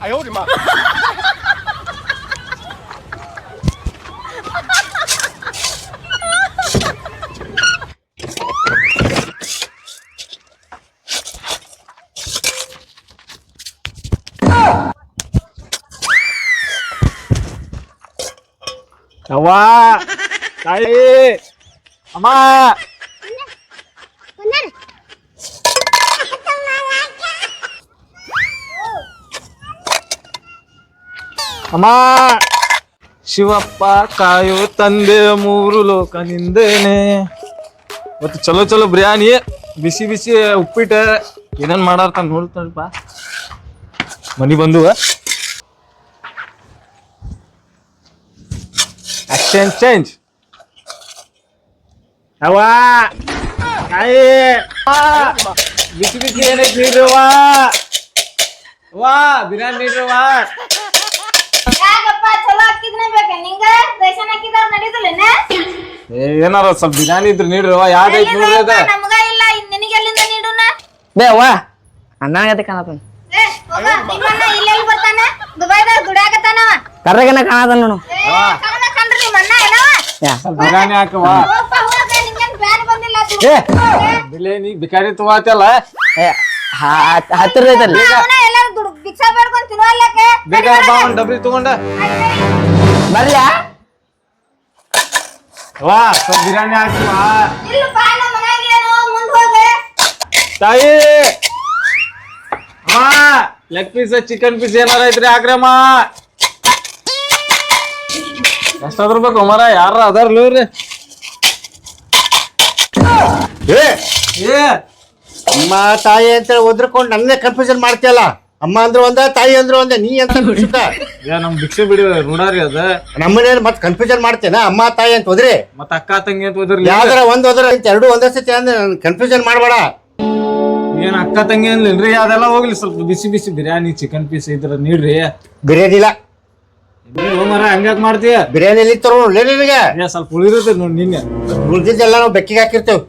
哎呦我的妈！老娃，来，阿妈。ಅಮ್ಮ! ಶಿವಪ್ಪ ಕಾಯೋ ತಂದೆ ಮೂರು ಲೋಕ ನಿಂದೇನೆ. ಮತ್ತು ಚಲೋ ಚಲೋ ಬಿರಿಯಾನಿ. ಬಿಸಿ ಬಿಸಿ ಉಪ್ಪಿಟ್ಟು. ಏನೇನು ಮಾಡಾರ್ತ ನೋಡ್ತಾರಪ್ಪ ಮನೆ ಬಂದು ಎಕ್ಸ್ಚೇಂಜ್ ಚೇಂಜ್ ತಾಯಿ! ಅವ್ವ, ಬಿಸಿ ಬಿಸಿ ಏನೈತಿ ನೀಡ್ರಿ ಅವ್ವ ವಾ ಬಿರಿಯಾನಿ ನೀಡ್ರಿ ಅವ್ವ ಯಾಕಪ್ಪ ಚಲೋ ಹಾಕಿದ್ನೆ ಬೇಕ ನಿಂಗ ರೇಷನ್ ಹಾಕಿದಾರ ನಡೀದಿಲ್ಲೇನ ಏ, ಏನಾರ ಸ್ವಲ್ಪ ಬಿರಿಯಾನಿ ಇದ್ರೆ ನೀಡ್ರಿ ಅವ್ವ. ಅದ ನಮಗ ಇಲ್ಲ. ನಿನಗೆ ಎಲ್ಲಿಂದ ನೀಡುನ? ಬೇ ಅವ್ವ. ಅಣ್ಣಗತೆ ಕಾಣತಾನ ಏ ಹೋಗ. ನಿಮ್ಮನ್ನ ಇಲ್ಲೆಲ್ಲಿ ಬರ್ತಾನ. ದುಬೈದಾಗ ದುಡ್ಯಾಕತ್ತಾನವ ಕರ್ರಗನ ಕಾಣತಾನ ನೋಡು. ಏ ಕರ್ನ ಕಂಡ್ರಿ ನಿಮ್ಮನ್ನ ಏನವ ಯಾ. ಸ್ವಲ್ಪ ಬಿರಿಯಾನಿ ಹಾಕವ್ವ ಹೋಗ್ಪ ಹೋಗ ನಿಂಗೇನ್ ಬ್ಯಾನ್ ಬಂದಿಲ್ಲ ದುಡ್ಡು. ಏ. ಬಿಲೆ ನೀ ಬಿಕಾರಿ ತಗೋತಲ್ಲ ಏ, ಹತ್ತಿರ ಐತಲ್ಲಿ ಅವನ ಭಿಕ್ಷಾ ಬೇಡ್ಕೊಂಡ್ ತಿನ್ನುವಲ್ಲಕ್ಕೆ ಬೇಕಾದ್ರೆ ಬಾ ಒಂದು ಡಬ್ರಿ ತಗೊಂಡ. ಬರ್ಲ್ಯಾ ವಾ ಸ್ವಲ್ಪ ಬಿರಿಯಾನಿ ಹಾಕಿವಾ ಇಲ್ಲಪ್ಪ ನಮ್ಮ ಮನ್ಯಾಗ ಏನು ಮುಂದ್ ಹೋಗ. ತಾಯಿ! ಅಮ್ಮ ಲೆಗ್ ಪೀಸ್ ಚಿಕನ್ ಪೀಸ್ ಏನಾರ ಐತ್ರಿ ಹಾಕ್ರಮ್ಮ. ಎಷ್ಟಾದ್ರೂ ಬೇಕು ಮರ ಯಾರ ಅದಾರ ಲೂರಿ ಏ ಏ ಅಮ್ಮ ತಾಯಿ ಅಂತೇಳಿ ಒದ್ರಕೊಂಡು ನನ್ನೇ ಕನ್ಫ್ಯೂಷನ್ ಮಾಡ್ತೀಯಲ್ಲ? ಅಮ್ಮ ಅಂದ್ರೆ ಒಂದ ತಾಯಿ ಅಂದ್ರೆ ಒಂದ ನೀ ಅಂತ ನಮ್ ಭಿಕ್ಷೆ ಬಿಡಿ ರೂಢಾರಿ ಅದ. ನಮ್ಮನೇಲಿ ಮತ್ತೆ ಕನ್ಫ್ಯೂಷನ್ ಮಾಡ್ತೇನ ಅಮ್ಮ ತಾಯಿ ಅಂತ ಹೋದ್ರಿ? ಮತ್ತ ಅಕ್ಕ ತಂಗಿ ಅಂತ ಹೋದ್ರಿ ಯಾವ್ದಾರ ಒಂದ್ ಹೋದ್ರ ಅಂತ ಎರಡು ಒಂದೇ ಸತಿ ಅಂದ್ರೆ ಕನ್ಫ್ಯೂಷನ್ ಮಾಡಬೇಡ. ಏನ್ ಅಕ್ಕ ತಂಗಿ ಅಂದ್ರಿ ಅದೆಲ್ಲ ಹೋಗ್ಲಿ ಸ್ವಲ್ಪ ಬಿಸಿ ಬಿಸಿ ಬಿರಿಯಾನಿ ಚಿಕನ್ ಪೀಸ್ ಇದ್ರ ನೀಡ್ರಿ. ಬಿರಿಯಾನಿ ಇಲ್ಲ. ನೀವು ಮರ ಹಂಗ್ಯಾಕ್ ಮಾಡ್ತೀಯ? ಬಿರಿಯಾನಿ ಎಲ್ಲಿ ತರೋ ನಿನಗೆ ಏ ಸ್ವಲ್ಪ ನೋಡಿ ನಿನ್ನೆ. ಉಳ್ದಿದ್ದೆಲ್ಲ ನಾವು ಬೆಕ್ಕಿಗೆ ಹಾಕಿರ್ತೇವ್.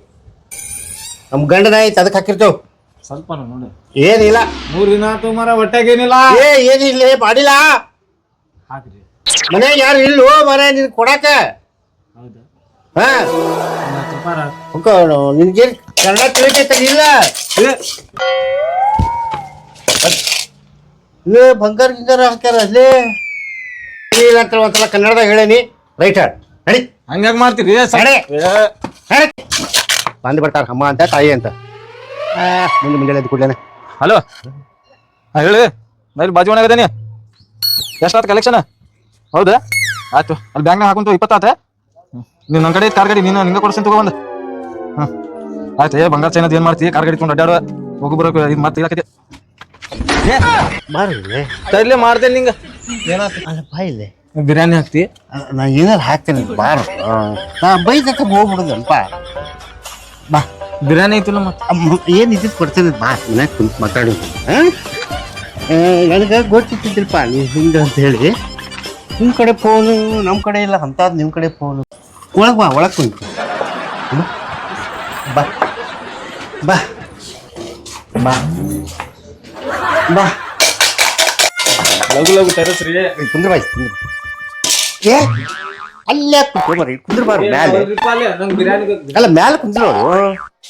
ನಮ್ ಗಂಡನ ಐತೆ ಅದಕ್ಕೆ ಹಾಕಿರ್ತೇವ್. ಸ್ವಲ್ಪ ನೋಡಿ. ಏನಿಲ್ಲ. ಮೂರ್ ದಿನ ಆತು ಮರ ಹೊಟ್ಟೆಗೇನಿಲ್ಲ. ಏ ಏನಿಲ್ಲ ಮಾಡಿಲ್ಲ ಹಾಕ್ರಿ. ಮನೆ ಯಾರು ಇಲ್ಲೋ ಮನೆ ನಿನ್ ಕೊಡಕ ಹೌದಾ. ಹಾ. ಹೋಗೋ, ಕನ್ನಡ ತಿಳಿತೈತೆ ಇಲ್ಲ? ಬಂಗಾರ ಗಿಂಗಾರ ಹಾಕ್ಯಾರ ಅಲ್ಲಿ? ಇಲ್ಲ ಅಂತ ಒಂದ್ಸಲ ಕನ್ನಡದಾಗ ಹೇಳೇನಿ. ರೈಟ್ ಹಾಡ್. ನಡಿ. ಹಂಗ್ಯಾಕ್ ಮಾಡ್ತೀರಿ? ನಡಿ. ಬಂದು ಬರ್ತಾರ ಅಮ್ಮ ಅಂತ ತಾಯಿ ಅಂತ. ಮುಂದೆ ಮುಂಜಾನೆ ಎದ್ದು ಕೂಡ್ಲೇನೆ ಹಲೋ ಹಾಂ ಹೇಳಿ. ನಾ ಇಲ್ಲಿ ಬಾಜು ಒಣಗದೇನಿ ಎಷ್ಟಾಯ್ತು ಕಲೆಕ್ಷನ್ ಹೌದಾ? ಆಯ್ತು ಅಲ್ಲಿ ಬ್ಯಾಂಕ್ನಾಗ ಹಾಕೊಂತು ಇಪ್ಪತ್ತಾತೆ? ನೀವು ನನ್ನ ಕಡೆ ಕಾರ್ ಗಾಡಿ ನೀನು ನಿಂಗೆ ಕೊಡ್ಸಿ ತಗೋ ಬಂದು. ಹಾಂ ಆಯ್ತು ಏ ಬಂಗಾರ ಚೈನದ್ ಏನು ಮಾಡ್ತೀವಿ ಕಾರ್ ಗಾಡಿ ತೊಗೊಂಡು ಅಡ್ಡಾಡುವ. ಹೋಗಿ ಬರೋಕೆ ಇದು ಮತ್ತೆ ಏ ಬಾರಿ ಇಲ್ಲೇ. ಮಾಡ್ತೇನೆ ನಿಂಗೆ. ಏನಾಯ್ತು ಅಲ್ಲ ಬಿರಿಯಾನಿ ಹಾಕ್ತಿ? ನಾ ಏನಾರು ಹಾಕ್ತೇನೆ ಬಾರ. ನಾ ಬೈದಕ್ಕ ಹೋಗ್ಬಿಡುದಲ್ಪ ಬಾ. ಬಿರಿಯಾನಿ ಐತಿಲ್ಲ ಮತ್ತೆ? ಅಮ್ಮ, ಏನ್ ಇದ್ದಿದ್ ಕೊಡ್ತೇನೆ ಬಾ ಮನ್ಯಾಗ ಕುಂತು ಮಾತಾಡಿ. ನನಗೆ ಗೊತ್ತಿತ್ತಿದ್ರಪ್ಪ ನೀವು ಹಿಂಗೆ ಅಂತ ಹೇಳಿ. ನಿಮ್ಮ ಕಡೆ ಫೋನು ನಮ್ಮ ಕಡೆ ಇಲ್ಲ ಅಂತಾದ್ ನಿಮ್ಮ ಕಡೆ ಫೋನು ಒಳಗೆ ಬಾ ಒಳಗೆ ಕುಂತು? ಬಾ. ಬಾ. ಬಾ. ಬಾ. ಲಘು ಲಘು ತರಸ್ರಿ ಕುಂದ್ರ ಬಾಯ್ ಕುಂದ್ರ ಏ? ಅಲ್ಲೇ ಕುಂತ್ರ ಬರ್ರಿ. ಕುಂದ್ರ ಬಾರ ಮ್ಯಾಲೆ. ಅಲ್ಲ ಮ್ಯಾಲೆ ಕುಂದ್ರ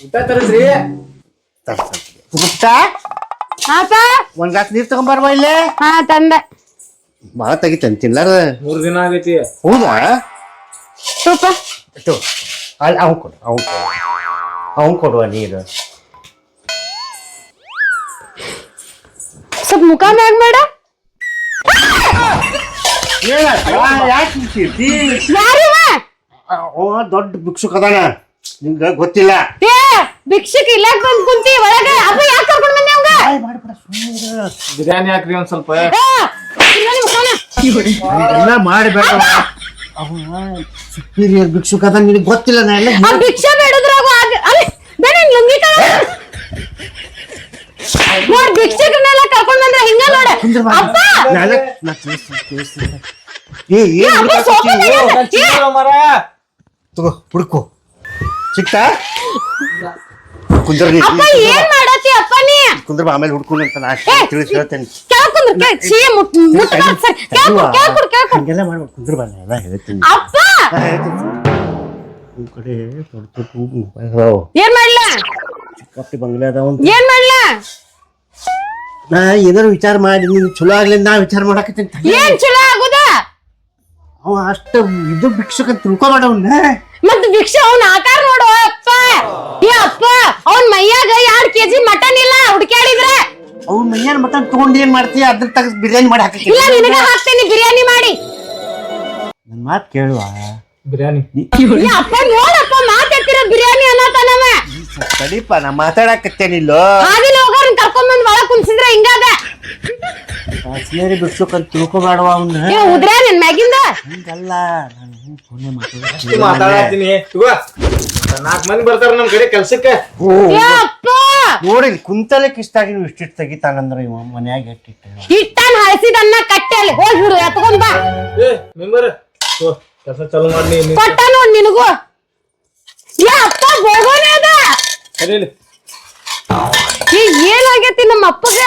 ಊಟ ತರಸ್ರಿ ಗುಪ್ತ ಹಾಪ ಒಂದ್ ಗ್ಲಾಸ್ ನೀರ್ ತಗೊಂಬಾರ್ವಾ ಇಲ್ಲೇ? ಹಾ ತಂದೆ. ಭಾಳ ತೆಗಿತೇನೆ ತಿನ್ಲಾರ ಮೂರ್ ದಿನ ಆಗೈತಿ. ಹೌದಾ? ಅಲ್ಲಿ ಅವ್ನು ಕೊಡು ಅವ್ನು ಕೊಡು. ಅವ್ನು ಕೊಡುವ ನೀರು. ಸ್ವಲ್ಪ ಮುಖ ಮ್ಯಾಗ ಬೇಡ ದೊಡ್ಡ ಭಿಕ್ಷುಕ್ ಅದಾನ. ನಿಮ್ಗ ಗೊತ್ತಿಲ್ಲ. ಏ ಭಿಕ್ಷಕ್ ಇಲ್ಲ ಬಂದ್ ಕುಂತಿ ಒಳಗ. ಅಪ್ಪ ಯಾಕೆ ಕರ್ಕೊಂಡ್ ಬಂದೆ ಅವಂಗ? ಬಾಯ್ ಸುಮ್ಮನೆ ಬಿರಿಯಾನಿ ಹಾಕ್ರಿ ಒಂದ್ ಸ್ವಲ್ಪ. ಎಲ್ಲ ಮಾಡಬೇಡ. ಸುಪೀರಿಯರ್ ಭಿಕ್ಷುಕ್ ಅದ ನಿನಗೆ ಗೊತ್ತಿಲ್ಲ ನಾ ಎಲ್ಲ ಆ ಭಿಕ್ಷೆ ಬೇಡದ್ರಾಗ ಅಲ್ಲಿ ಬೇಡ ಲುಂಗಿ ನೋಡ್ ಕರ್ಕೊಂಡ್ ಬಂದ್ರೆ ಹಿಂಗ ನೋಡ. ಅಪ್ಪ! ತಗೋ ಹುಡುಕು. ಸಿಕ್ತಾ ಕುಂದ್ರ ಅಪ್ಪ ಏನ್ ಮಾಡತ್ತಿ ಅಪ್ಪ ನೀ? ಕುಂದ್ರ ಬಾ, ಆಮೇಲೆ ಹುಡ್ಕೊಂಡು ಅಂತ ನಾ ತಿಳಿಸಿ ಹೇಳ್ತೇನೆ. ಕೇಳ್ಕೊಂಡ್ರು ಕೇಳ್ ಛೀ ಮುಟ್ ಮುಟ್ಬಾರ್ದು ಸರ್. ಕೇಳ್ಕೊಡ್ ಕೇಳ್ಕೊಡ್ ಕೇಳ್ಕೊಡ್ ಹಂಗೆಲ್ಲ ಮಾಡ್ಬೇಕು ಕುಂದ್ರ ಬಲ್ಲ ಎಲ್ಲ ಹೇಳ್ತೀನಿ. ಅಪ್ಪ! ನಿಮ್ ಕಡೆ ದೊಡ್ಡ ದೊಡ್ಡ ಏನ್ ಮಾಡ್ಲಾ? ಕಪ್ಪಿ ಬಂಗ್ಲೆ ಅದಾವ. ಏನ್ ಮಾಡ್ಲಾ? ನಾ ಏನಾರು ವಿಚಾರ ಮಾಡಿ ನೀನು ಚಲೋ ಆಗ್ಲಿ ನಾ ವಿಚಾರ ಮಾಡಕತ್ತೀನಿ. ಏನ್ ಚಲೋ ಆಗುದ? ಅವ ಅಷ್ಟ ಇದು ಭಿಕ್ಷುಕ ಅಂತ ತಿಳ್ಕೊಬೇಡ ಅವ್ನ. ಮತ್ ಭಿಕ್ಷೆ ಅವ್ನ ಆಕಾರ ನೋಡು ಅಪ್ಪ. ಏ ಅಪ್ಪ ಅವ್ನ ಮೈಯಾಗ ಎರಡ್ ಕೆಜಿ ಮಟನ್ ಇಲ್ಲ ಹುಡ್ಕ್ಯಾಡಿದ್ರೆ ಅವ್ನ ಮೈಯಾನ ಮಟನ್ ತಗೊಂಡ್ ಏನ್ ಮಾಡ್ತೀಯ? ಅದ್ರ ತಗ ಬಿರಿಯಾನಿ ಮಾಡಿ ಹಾಕಿ ಇಲ್ಲ ನಿನಗ ಹಾಕ್ತೇನೆ ಬಿರಿಯಾನಿ ಮಾಡಿ. ನನ್ ಮಾತ್ ಕೇಳುವ. ಬಿರಿಯಾನಿ. ಏ ಅಪ್ಪ ನೋಡಪ್ಪ ಮಾತಾಡ್ತಿರ ಬಿರಿಯಾನಿ ಅನ್ನತಾನವ ತಡಿಪ ನಾ ಮಾತಾಡಕತ್ತೇನಿಲ್ಲೋ. ಹಾದಿನ ಹೋಗೋರ್ನ ಕರ್ಕೊಂಡ್ ಬಂದ್ ಒಳಗ್ ಕುಂಸಿದ್ರ ಹಿಂಗಾದ? ಕಾಶ್ಮೀರಿ ಬಿಡ್ಸೋಕಂತ ತಿಳ್ಕೊಬೇಡವ ಅವ್ನ? ಏ ಉದ್ರಾ ನಿನ್ ಮ್ಯಾಗಿಂದ? ಹಂಗಲ್ಲ ನಾನು ಹಿಂಗ್ ಫೋನೆ ಮಾತಾಡ್ತೀನಿ ಮಾತಾಡತ್ತೀನಿ. ನಾಲ್ಕು ಮಂದಿ ಬರ್ತಾರ ನಮ್ ಕಡೆ ಕೆಲ್ಸಕ್ಕೆ. ಏ ಅಪ್ಪ ನೋಡಿ ಆಗಿ ಇಷ್ಟಾಗಿ ನೀವು ಇಷ್ಟಿಟ್ಟು ತೆಗಿತಾನಂದ್ರ ಇವ ಮನ್ಯಾಗ ಎಟ್ಟಿಟ್ಟ ಹಿಟ್ಟನ್ ಹಳಸಿದನ್ನ ಕಟ್ಟೆ ಅಲ್ಲಿ. ಹೋಗಿ ಬಿಡು ಎತ್ಕೊಂಡ್ ಬಾ. ಏ ಮೆಂಬರ್ ಕೆಲಸ ಚಾಲು ಮಾಡಿ ಕೊಟ್ಟ ನೋಡ್ ನಿನಗೂ. ಏ ಅಪ್ಪ ಹೋಗೋಣ ಅದ. ಸರಿ ಏ ಏನಾಗೈತಿ ನಮ್ಮ ಅಪ್ಪಗ?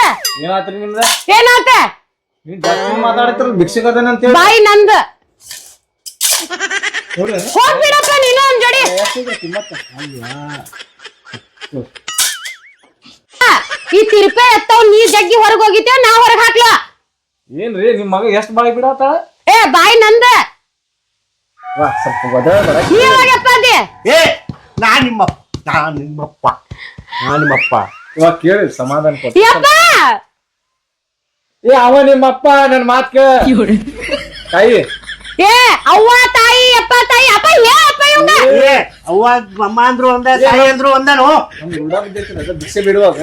ಏನಾತ್ರಿ ನಿಮ್ದ? ಏನಾತ? ನೀನ್ ಜಾಸ್ತಿ ಮಾತಾಡತ್ರ ಭಿಕ್ಷಕದನ ಅಂತ ಹೇಳಿ ಬಾಯಿ ನಂದ. ನೋಡ್ರಿ ಹೋಗ್ಬಿಡಪ್ಪ ನೀನು ಒಂದ್ ಜೋಡಿ. ಆ, ಈ ತಿರುಪೆ ಎತ್ತವ್ ನೀ ಜಗ್ಗಿ ಹೊರಗ್ ಹೋಗಿದ್ದೇವ್ ನಾ ಹೊರಗ್ ಹಾಕ್ಲ? ಏನ್ರಿ ನಿಮ್ ಮಗ ಎಷ್ಟ್ ಬಾಯಿ ಬಿಡಾತ? ಏ ಬಾಯಿ ನಂದ. ವಾ ಸ್ವಲ್ಪ ಒದ ಬರ. ನೀ ಯಾವಾಗಪ್ಪ ಅದೇ. ಏ ನಾ ನಿಮ್ಮಪ್ಪ ನಾ ನಿಮ್ಮಪ್ಪ. ನಾ ನಿಮ್ಮಪ್ಪ. ಇವಾಗ ಕೇಳಿ ಸಮಾಧಾನ ಕೊಟ್ಟು ಯಪ್ಪ ಏ ಅವ ನಿಮ್ಮಪ್ಪ ನನ್ ಮಾತ್ ಕೇಳ. ತಾಯಿ. ಏ ಅವ್ವ ತಾಯಿ ಅಪ್ಪ ತಾಯಿ ಅಪ್ಪ ಏ ಅಪ್ಪ ಇವಂಗ ಏ ಅವ್ವ ಅಮ್ಮ ಅಂದ್ರು ಒಂದ ತಾಯಿ ಅಂದ್ರು ಒಂದನು. ನಮ್ ರೂಢ ಬಿದ್ದೈತಿ ಅದ ಭಿಕ್ಷೆ ಬಿಡುವಾಗ.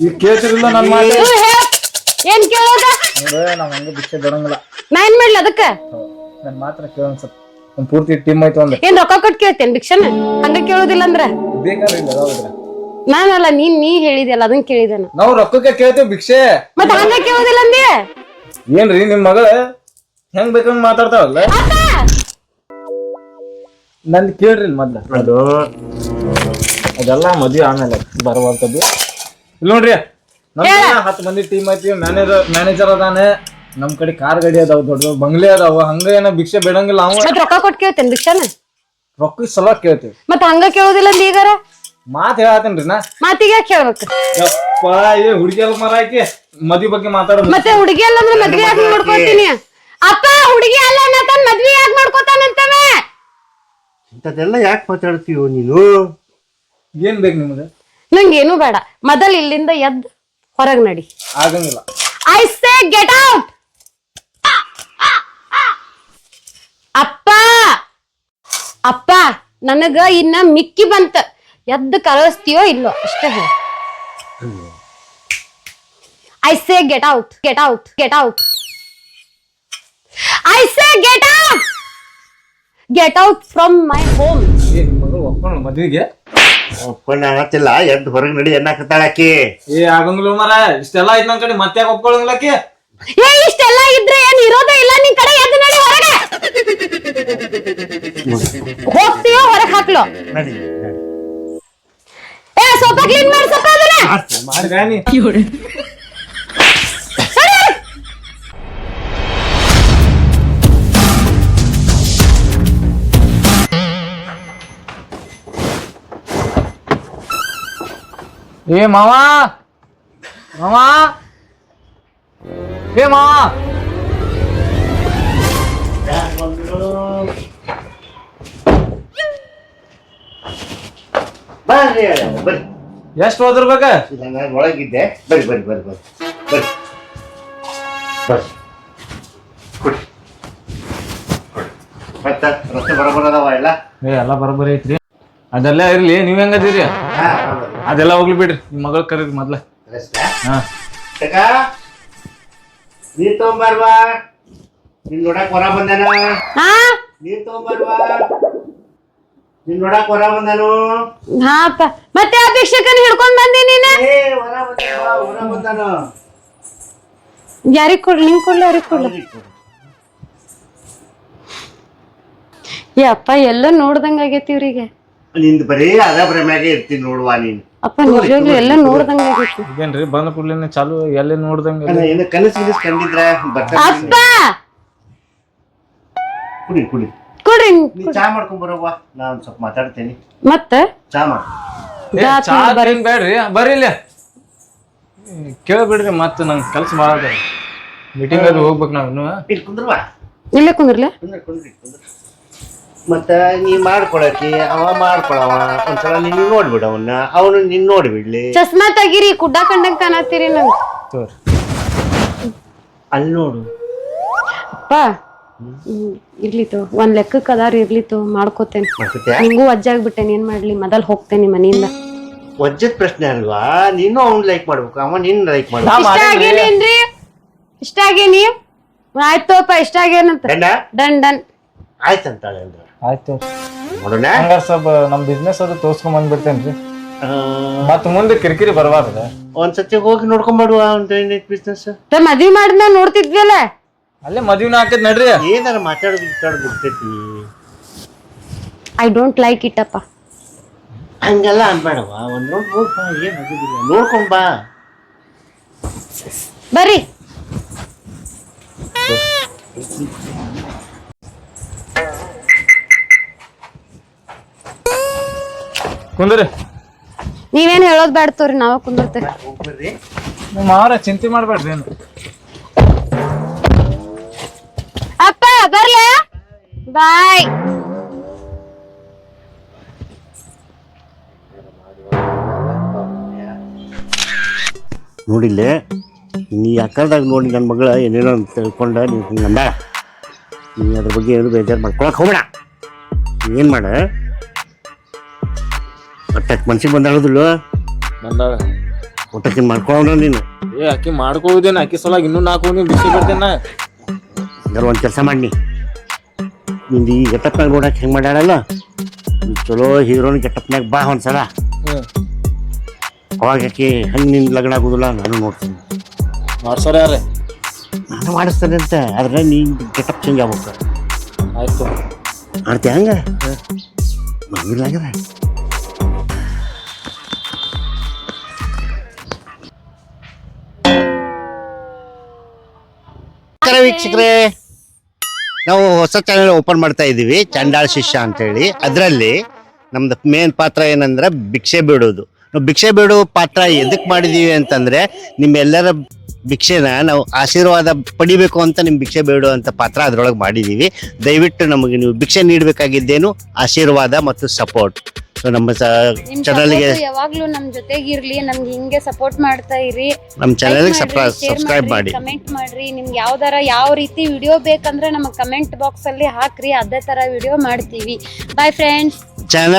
ಈಗ ಕೇಳ್ತಿರಲಿಲ್ಲ ನನ್ ಮಾತು? ಏನ್ ಕೇಳೋದ? ನಾವ್ ಹಂಗ ಭಿಕ್ಷೆ ಬಿಡಂಗಿಲ್ಲ. ನಾ ಏನ್ ಮಾಡ್ಲಿ ಅದಕ್ಕೆ? ನನ್ ಮಾತ್ರ ಕೇಳೋಣ ಸ್ವಲ್ಪ. ಒಂದ್ ಪೂರ್ತಿ ಟೀಮ್ ಆಯ್ತು ಅಂದ್ರೆ. ಏನ್ ರೊಕ್ಕ ಕೊಟ್ಟು ಕೇಳ್ತೇನ್ ಭಿಕ್ಷನ? ಹಂಗ ಕೇಳೋದಿಲ್ಲ ಅಂದ್ರ? ಇಲ್ಲ ಹೌದ್ರ ನಾನಲ್ಲ ನೀನ್ ನೀ ಹೇಳಿದ್ಯಲ್ಲ ಅದನ್ ಕೇಳಿದೆ ನಾ ನಾವ್ ರೊಕ್ಕಕ್ಕೆ ಕೇಳ್ತೇವೆ ಭಿಕ್ಷೆ. ಮತ್ತೆ ಹಂಗ ಕೇಳೋದಿಲ್ಲ ಅಂದಿ? ಏನ್ರಿ ನಿಮ್ ಮಗಳ? ಹೆಂಗ್ ಬೇಕಂಗ್ ಮಾತಾಡ್ತಾವಲ್ಲ ಅಪ್ಪ! ನನ್ ಕೇಳ್ರಿ ಮೊದ್ಲ. ಅದು ಅದೆಲ್ಲ ಮದ್ವೆ ಆಮೇಲೆ ಬರುವಂತದ್ದು ಇಲ್ಲ ನೋಡ್ರಿ ನಮ್ ಹೇಳ. ಕಡೆ ಹತ್ತು ಮಂದಿ ಟೀಮ್ ಐತಿ ಮ್ಯಾನೇಜರ್ ಮ್ಯಾನೇಜರ್ ಅದಾನೆ. ನಮ್ ಕಡೆ ಕಾರ್ ಗಾಡಿ ಅದಾವ ದೊಡ್ಡ ದೊಡ್ಡ ಬಂಗ್ಲೆ ಅದಾವ. ಹಂಗ ಏನ ಭಿಕ್ಷೆ ಬೇಡಂಗಿಲ್ಲ ಅವ. ಮತ್ ರೊಕ್ಕ ಕೊಟ್ಟು ಕೇಳ್ತೇನೆ ಭಿಕ್ಷಾನ? ರೊಕ್ಕ ಸಲ ಕೇಳ್ತೇವೆ. ಮತ್ತೆ ಹಂಗ ಕೇಳೋದಿಲ್ಲ ಅಂದ ಈಗಾರ? ಮಾತ್ ಹೇಳತ್ತೇನ್ರಿ ನಾ? ಮಾತಿಗೆ ಹೇಳ್ಬೇಕು? ಯಪ್ಪ ಏ ಹುಡುಗಿ ಅಲ್ಲ ಮರ ಹಾಕಿ ಮದ್ವಿ ಬಗ್ಗೆ ಮಾತಾಡೋದು. ಮತ್ತೆ ಹುಡುಗಿ ಅಲ್ಲ ಅಂದ್ರೆ ಮದ್ವೆ ಯಾಕೆ ಮಾಡ್ಕೊತೀನಿ ಅಪ್ಪ ಹುಡುಗಿ ಅಲ್ಲ ಅನ್ನತಾನ ಮದ್ವೆ ಯಾಕೆ ಮಾಡ್ಕೊತಾನಂತವೆ? ಇಂಥದ್ದೆಲ್ಲ ಯಾಕೆ ಮಾತಾಡ್ತೀಯೋ ನೀನು? ಏನ್ ಬೇಕು ನಿಮ್ಗೆ? ನಂಗೇನು ಬೇಡ. ಮೊದಲು ಇಲ್ಲಿಂದ ಎದ್ದು ಹೊರಗ್ ನಡಿ. ಆಗಂಗಿಲ್ಲ. ಐ ಸೇ ಗೆಟ್ ಔಟ್ ಅಪ್ಪ! ಅಪ್ಪ ನನಗ ಇನ್ನ ಮಿಕ್ಕಿ ಬಂತ. ಎದ್ದು ಕಳಿಸ್ತೀಯೋ ಇಲ್ಲೋ ಅಷ್ಟೇ ಹೇಳ. I say get out get out get out I say get out get out from my home ಒಪ್ಕೊಂಡ್ ಮದ್ವಿಗೆ? ಒಪ್ಕೊಂಡ್ ಆಗತ್ತಿಲ್ಲ ಎದ್ದು ಹೊರಗೆ ನಡಿ ಎನ್ನಾಕತ್ತಾಳ ಆಕಿ. ಏ ಆಗಂಗಿಲ್ಲ ಮರ ಇಷ್ಟೆಲ್ಲ ಐತ್ ನನ್ ಕಡೆ ಮತ್ತೆ ಯಾಕೆ ಒಪ್ಕೊಳಂಗಿಲ್ಲ ಆಕಿ? ಏ ಇಷ್ಟೆಲ್ಲ ಇದ್ರೆ ಏನ್ ಇರೋದೇ ಇಲ್ಲ ನಿನ್ ಕಡೆ ಎದ್ದು ನಡಿ ಹೊರಗೆ. ಹೋಗ್ತೀಯೋ ಹೊರಗೆ ಹಾಕ್ಲೋ. ನಡಿ. ಸ್ವಲ್ಪ ಕ್ಲೀನ್ ಮಾಡಿ ಸೋಫಾ ಅದನ್ನ. ಮಾಡಿದ್ಯಾ ಏ ಮಾವ? ಮಾವ? ಏ ಮಾವ? ಬರ್ರಿ ಬರ್ರಿ. ಎಷ್ಟು ಓದಿರ್ಬೇಕ ಇಲ್ಲ ನಾನು ಒಳಗಿದ್ದೆ. ಬರ್ರಿ ಬರ್ರಿ ಬರ್ರಿ ಬರ್ರಿ. ಬರ್ರಿ. ಬರ್ರಿ. ಕೊಡಿ. ಕೊಡಿ. ಮತ್ತ ರಸ್ತೆ ಬರೋಬರ ಅದಾವ ಎಲ್ಲ? ಏ ಎಲ್ಲ ಬರೋಬ್ಬರಿ ಐತ್ರಿ. ಅದೆಲ್ಲ ಇರ್ಲಿ ನೀವ್ ಹೆಂಗದಿರಿ. ಅದೆಲ್ಲ ಹೋಗ್ಲಿ ಬಿಡ್ರಿ ನಿಮ್ ಮಗಳ ಕರೀರಿ ಮೊದ್ಲ. ರಸ್ತೆ ಹಾ. ನೀ ನೀರ್ ತಗೊಂಬರ್ವಾ? ನಿನ್ ನೋಡಕ್ ಹೊರ ಬಂದೇನ? ಹಾ? ನೀರ್ ತಗೊಂಬರ್ವಾ? ನಿನ್ ನೋಡಕ್ ಹೊರ ಬಂದಾನು? ಮತ್ತೆ ಆ ಭಿಕ್ಷಕನ ಹಿಡ್ಕೊಂಡ್ ಬಂದಿ ನೀನ? ಏ ಹೊರ ಬಂದಾನ ಹೊರ ಬಂದಾನ? ಯಾರಿಗ್ ಕೊಡ್ಲಿ ನಿಂಗ್ ಕೊಡ್ಲಿ ಅವ್ರಿಗ್ ಕೊಡ್ಲಿ? ಏ ಅಪ್ಪ ಎಲ್ಲ ನೋಡ್ದಂಗ ಆಗೈತಿ ಇವ್ರಿಗೆ. ನಿಂದ ಬರೀ ಅದ ಭ್ರಮ್ಯಾಗೆ ಇರ್ತೀನಿ ನೋಡುವ ನೀನು. ಅಪ್ಪ ನಿಜವಾಗ್ಲೂ ಎಲ್ಲ ನೋಡ್ದಂಗ ಆಗೈತಿ. ಇದೇನ್ರಿ ಬಂದ ಕೂಡ್ಲೇನೆ ಚಾಲು ಎಲ್ಲಿ ನೋಡ್ದಂಗ ಅಲ್ಲ, ಏನು ಕನಸು ಗಿನಸು ಕಂಡಿದ್ರ? ಬರ್ತಾರೆ ಅಪ್ಪ! ಕುಡಿ ಕುಡಿ. ಕೊಡ್ರಿ. ನೀ ಚಾ ಮಾಡ್ಕೊಂಡ್ ಬರೋವ್ವ. ನಾನು ಸ್ವಲ್ಪ ಮಾತಾಡ್ತೇನೆ. ಮತ್ತ? ಚಾ ಮಾಡು. ಚಾ ಏನ್ ಬೇಡ್ರಿ. ಬರ್ರಿ ಇಲ್ಲಿ. ಕೇಳ್ಬಿಡ್ರಿ ಮತ್ತ ನಂಗೆ ಕೆಲಸ ಮಾಡಾಕ ಮೀಟಿಂಗ್ ಅದು ಹೋಗ್ಬೇಕು ನಾವ್ ಇನ್ನು ಇಲ್ಲಿ ಕುಂದ್ರವಾ ಇಲ್ಲೇ ಕುಂದ್ರಲೆ? ಕುಂದ್ರ ಕುಂದ್ರಿ ಕುಂದ್ರ. ಮತ್ತ ನೀ ಮಾಡ್ಕೊಳಕಿ ಅವ ಮಾಡ್ಕೊಳವ. ಒಂದ್ಸಲ ನೀನು ನೋಡ್ಬಿಡ ಅವನ್ನ. ಅವನು ನಿನ್ ನೋಡ್ಬಿಡ್ಲಿ. ಚಸ್ಮಾ ತಗಿರಿ ಕುಡ್ಡ ಕಂಡಂಗ್ ಕಾಣತ್ತೀರಿ ನಂಗೆ. ತೋರಿ. ಅಲ್ಲಿ ನೋಡು. ಅಪ್ಪ ಹ್ಮ್, ಇರ್ಲಿ ತೋ ಒಂದ್ ಲೆಕ್ಕಕ್ ಅದಾರ ಇರ್ಲಿತ್ತು ತೋ ಮಾಡ್ಕೋತೇನೆ. ಮಾಡ್ಕೊತ್ಯಾ? ನಿಂಗೂ ಅಜ್ಜಾಗ್ಬಿಟ್ಟೇನೆ ಏನ್ ಮಾಡ್ಲಿ? ಮೊದಲ್ ಹೋಗ್ತೇನೆ ಮನೆಯಿಂದ. ವಜ್ಜದ ಪ್ರಶ್ನೆ ಅಲ್ವಾ? ನೀನು ಅವ್ನ್ ಲೈಕ್ ಮಾಡ್ಬೇಕು. ಅವ ನಿನ್ ಲೈಕ್ ಮಾಡ್ಬೇಕು. ಇಷ್ಟ ಆಗೇನೇನ್ರಿ? ಇಷ್ಟ ಆಗೇನಿ? ಆಯ್ತೋಪ್ಪ ಇಷ್ಟ ಆಗೇನಂತ. ಗಂಡ ಡನ್ ಡನ್. ಆಯ್ತಂತಾಳೆ ಅಂದ್ರೆ ಆಯ್ತು ನೋಡೋಣ. ಹಂಗಾರ ಸ್ವಲ್ಪ ನಮ್ ಬಿಸ್ನೆಸ್ ಅದು ತೋರ್ಸ್ಕೊಂಡ್ ಬಂದ್ಬಿಡ್ತೇನ್ರಿ. ಮತ್ ಮುಂದೆ ಕಿರಿಕಿರಿ ಬರಬಾರ್ದ. ಒಂದ್ಸತಿ ಹೋಗಿ ನೋಡ್ಕೊಂಡ್ ಮಾಡುವ ಒಂದು ಬಿಸ್ನೆಸ್ ಮದ್ವಿ ಮಾಡಿದ್ಮೇಲೆ ನೋಡ್ತಿದ್ವಿಯಲ್ಲ ಅಲ್ಲೇ ಮದುವೆ ಹಾಕದ್ ನಡ್ರಿ. ಏನಾರ ಮಾತಾಡೋದು ಮಾತಾಡೋದು ಇರ್ತೈತಿ. ಐ ಡೋಂಟ್ ಲೈಕ್ ಇಟ್ ಅಪ್ಪ. ಹಂಗೆಲ್ಲ ಅನ್ಬೇಡವ ಒಂದ್ ನೋಡ್ ಹೋಗ್ ಬಾ ಏನ್ ಆಗುದಿಲ್ಲ. ನೋಡ್ಕೊಂಡ್ ಬಾ. ಬರ್ರಿ. ಕುಂದ್ರಿ. ನೀವೇನ್ ಹೇಳೋದ್ ಬೇಡ ತೋರಿ ನಾವ ಕುಂದಿರ್ತೇವೆ. ಮಾರ ಚಿಂತೆ ಮಾಡ್ಬೇಡ್ರಿ ಏನು. ಬರ್ಲೆ? ಬಾಯ್. ನೋಡಿಲ್ಲೇ ನೀ ಅಕ್ಕದಾಗ ನೋಡಿ ನನ್ನ ಮಗಳ ಏನೇನೋ ಅಂತ ತಿಳ್ಕೊಂಡ ನೀವು ಹಿಂಗೆ ಅಂದ. ನೀ ಅದ್ರ ಬಗ್ಗೆ ಏನು ಬೇಜಾರು ಮಾಡ್ಕೊಳಕ್ ಹೋಗೋಣ ಏನು ಮಾಡ? ಒಟ್ಟಕ್ಕೆ ಮನ್ಸಿಗೆ ಬಂದಾಳದಿಲ್ಲ? ಬಂದಾಳ. ಒಟ್ಟಕ್ಕೆ ಮಾಡ್ಕೊಳ್ಳೋಣ ನೀನು. ಏ ಅಕ್ಕಿ ಮಾಡ್ಕೊಳ್ಳುದೇನ ಅಕ್ಕಿ ಸಲಾಗಿ ಇನ್ನೂ ನಾಲ್ಕು ನೀವು ಬಿಸಿ ಬಿಡ್ತೇನ? ಹಂಗಾರೆ ಒಂದು ಕೆಲಸ ಮಾಡಿ ನಿಂದು ಈ ಗೆಟಪ್ನಾಗ ನೋಡಕ್ಕೆ ಹೆಂಗೆ ಮಾಡ್ಯಾಳಲ್ಲ? ಈ ಚಲೋ ಹೀರೋನ್ ಗೆಟಪ್ನಾಗ ಬಾ ಒಂದ್ಸಲ. ಹ್ಮ್. ಅವಾಗ ಆಕಿ ಹಂಗೆ ನಿನ್ನ ಲಗ್ನ ಆಗೋದಿಲ್ಲ ನಾನು ನೋಡ್ತೀನಿ. ಮಾಡ್ಸೋರ ಯಾರೇ ನಾನು ಮಾಡಿಸ್ತೇನೆ ಅಂತ. ಆದ್ರೆ ನೀನು ಗೆಟಪ್ ಚೇಂಜ್ ಆಗ್ಬೇಕು. ಆಯ್ತು. ಮಾಡ್ತೀಯ ಹಂಗೆ? ಮಗಿಲಾಗ್ಯದ ನಮಸ್ಕಾರ ವೀಕ್ಷಕರೇ. ನಾವು ಹೊಸ ಚಾನೆಲ್ ಓಪನ್ ಮಾಡ್ತಾ ಇದ್ದೀವಿ, ಚಂಡಾಳ ಶಿಷ್ಯ ಅಂತೇಳಿ. ಅದರಲ್ಲಿ ನಮ್ದು ಮೇನ್ ಪಾತ್ರ ಏನಂದ್ರೆ ಭಿಕ್ಷೆ ಬಿಡೋದು. ನಾವು ಭಿಕ್ಷೆ ಬಿಡೋ ಪಾತ್ರ ಎದಕ್ಕೆ ಮಾಡಿದೀವಿ ಅಂತಂದ್ರೆ ನಿಮ್ಮೆಲ್ಲರ ಭಿಕ್ಷೆನ ನಾವು ಆಶೀರ್ವಾದ ಪಡಿಬೇಕು ಅಂತ ನಿಮ್ ಭಿಕ್ಷೆ ಬೇಡೋ ಅಂತ ಪಾತ್ರ ಅದ್ರೊಳಗೆ ಮಾಡಿದೀವಿ. ದಯವಿಟ್ಟು ನಮಗೆ ನೀವು ಭಿಕ್ಷೆ ನೀಡಬೇಕಾಗಿದ್ದೇನು, ಆಶೀರ್ವಾದ ಮತ್ತು ಸಪೋರ್ಟ್ ನಮ್ಮ ನಿಮ್ ಚಾನಲ್ಗೆ ಯಾವಾಗ್ಲೂ ನಮ್ ಜೊತೆಗಿರ್ಲಿ ನಮ್ಗೆ ಹಿಂಗೆ ಸಪೋರ್ಟ್ ಮಾಡ್ತಾ ಇರಿ. ನಮ್ಮ ಚಾನಲ್ಗೆ ಸಬ್ಸ್ಕ್ರೈಬ್ ಮಾಡಿ. ಕಮೆಂಟ್ ಮಾಡ್ರಿ. ನಿಮ್ಗೆ ಯಾವ್ದಾರ ಯಾವ ರೀತಿ ವಿಡಿಯೋ ಬೇಕಂದ್ರೆ ನಮಗ್ ಕಮೆಂಟ್ ಬಾಕ್ಸ್ ಅಲ್ಲಿ ಹಾಕ್ರಿ. ಅದೇ ತರ ವಿಡಿಯೋ ಮಾಡ್ತೀವಿ. Bye friends channel